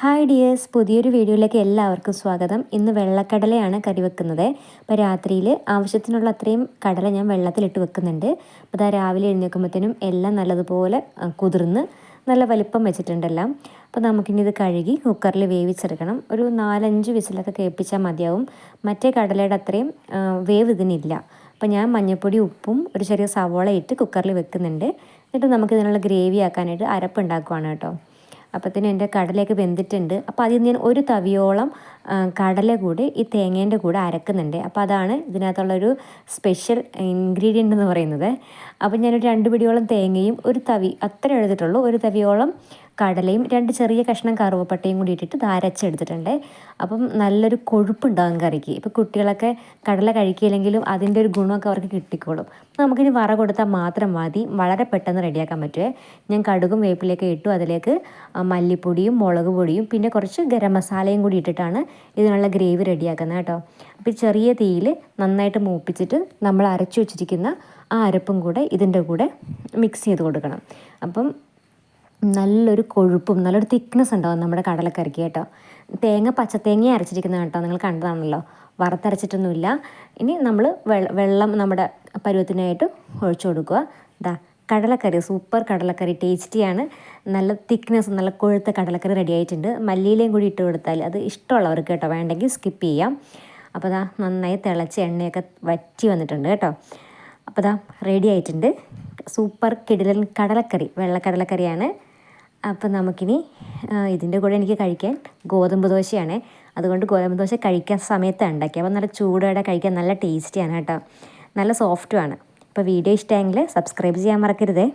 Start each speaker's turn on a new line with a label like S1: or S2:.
S1: hi dears പുതിയൊരു വീഡിയോയിലേക്ക് എല്ലാവർക്കും സ്വാഗതം ഇന്ന് വെള്ളക്കടലയാണ് കറി വെക്കുന്നത് അപ്പോൾ രാത്രിയിൽ ആവശ്യത്തിനുള്ള അത്രയും കടല ഞാൻ വെള്ളത്തിലിട്ട് വെക്കുന്നുണ്ട് അപ്പോൾ അതാ രാവിലെ എഴുന്നേൽക്കുമ്പോഴത്തേനും എല്ലാം നല്ലതുപോലെ കുതിർന്ന് നല്ല വലിപ്പം വെച്ചിട്ടുണ്ടെല്ലാം അപ്പോൾ നമുക്കിനി ഇത് കഴുകി കുക്കറിൽ വേവിച്ചെടുക്കണം ഒരു നാലഞ്ച് വിസിലൊക്കെ കേൾപ്പിച്ചാൽ മതിയാവും മറ്റേ കടലയുടെ അത്രയും വേവ് ഇതിനില്ല അപ്പോൾ ഞാൻ മഞ്ഞൾപ്പൊടി ഉപ്പും ഒരു ചെറിയ സവോള ഇട്ട് കുക്കറിൽ വെക്കുന്നുണ്ട് എന്നിട്ട് നമുക്കിതിനുള്ള ഗ്രേവി ആക്കാനായിട്ട് അരപ്പുണ്ടാക്കുവാണ് കേട്ടോ അപ്പത്തിന് എൻ്റെ കടലയൊക്കെ വെന്തിട്ടുണ്ട് അപ്പം അതിൽ ഞാൻ ഒരു തവിയോളം കടല കൂടി ഈ തേങ്ങേൻ്റെ കൂടെ അരക്കുന്നുണ്ട് അപ്പം അതാണ് ഇതിനകത്തുള്ളൊരു സ്പെഷ്യൽ ഇൻഗ്രീഡിയൻ്റ് എന്ന് പറയുന്നത് അപ്പം ഞാനൊരു രണ്ട് പിടിയോളം തേങ്ങയും ഒരു തവി അത്ര എടുത്തിട്ടുള്ളൂ ഒരു തവിയോളം കടലയും രണ്ട് ചെറിയ കഷ്ണം കറുവപ്പട്ടയും കൂടി ഇട്ടിട്ട് അരച്ചെടുത്തിട്ടുണ്ട് അപ്പം നല്ലൊരു കൊഴുപ്പുണ്ടാകും കറിക്ക് ഇപ്പം കുട്ടികളൊക്കെ കടല കഴിക്കില്ലെങ്കിലും അതിൻ്റെ ഒരു ഗുണമൊക്കെ അവർക്ക് കിട്ടിക്കോളും നമുക്കിനി വറ കൊടുത്താൽ മാത്രം മതി വളരെ പെട്ടെന്ന് റെഡിയാക്കാൻ പറ്റുമേ ഞാൻ കടുകും വേപ്പിലൊക്കെ ഇട്ടു അതിലേക്ക് മല്ലിപ്പൊടിയും മുളക് പൊടിയും പിന്നെ കുറച്ച് ഗരം മസാലയും കൂടി ഇട്ടിട്ടാണ് ഇതിനുള്ള ഗ്രേവി റെഡിയാക്കുന്നത് കേട്ടോ അപ്പോൾ ചെറിയ തീയിൽ നന്നായിട്ട് മൂപ്പിച്ചിട്ട് നമ്മൾ അരച്ചു വെച്ചിരിക്കുന്ന ആ അരപ്പും കൂടെ ഇതിൻ്റെ കൂടെ മിക്സ് ചെയ്ത് കൊടുക്കണം അപ്പം നല്ലൊരു കൊഴുപ്പും നല്ലൊരു തിക്നെസ് ഉണ്ടാവും നമ്മുടെ കടലക്കറിക്ക് കേട്ടോ തേങ്ങ പച്ചത്തേങ്ങ അരച്ചിരിക്കുന്നത് കേട്ടോ നിങ്ങൾ കണ്ടതാണല്ലോ വറുത്തരച്ചിട്ടൊന്നുമില്ല ഇനി നമ്മൾ വെള്ളം നമ്മുടെ പരുവത്തിനായിട്ട് ഒഴിച്ചു കൊടുക്കുക ഇതാ കടലക്കറി സൂപ്പർ കടലക്കറി ടേസ്റ്റിയാണ് നല്ല തിക്നെസ് നല്ല കൊഴുത്ത കടലക്കറി റെഡി ആയിട്ടുണ്ട് മല്ലിയിലേയും കൂടി ഇട്ട് കൊടുത്താൽ അത് ഇഷ്ടമുള്ളവർക്ക് കേട്ടോ വേണ്ടെങ്കിൽ സ്കിപ്പ് ചെയ്യാം അപ്പോൾ ദാ നന്നായി തിളച്ച് എണ്ണയൊക്കെ വറ്റി വന്നിട്ടുണ്ട് കേട്ടോ അപ്പോൾ ദാ റെഡി ആയിട്ടുണ്ട് സൂപ്പർ കിടിലൻ കടലക്കറി വെള്ളക്കടലക്കറിയാണ് അപ്പം നമുക്കിനി ഇതിൻ്റെ കൂടെ എനിക്ക് കഴിക്കാൻ ഗോതമ്പ് ദോശയാണ് അതുകൊണ്ട് ഗോതമ്പ് ദോശ കഴിക്കാൻ സമയത്താണ് ഉണ്ടാക്കി അപ്പം നല്ല ചൂടോടെ കഴിക്കാൻ നല്ല ടേസ്റ്റിയാണ് കേട്ടോ നല്ല സോഫ്റ്റുമാണ് അപ്പോൾ വീഡിയോ ഇഷ്ടമായെങ്കിൽ സബ്സ്ക്രൈബ് ചെയ്യാൻ മറക്കരുതേ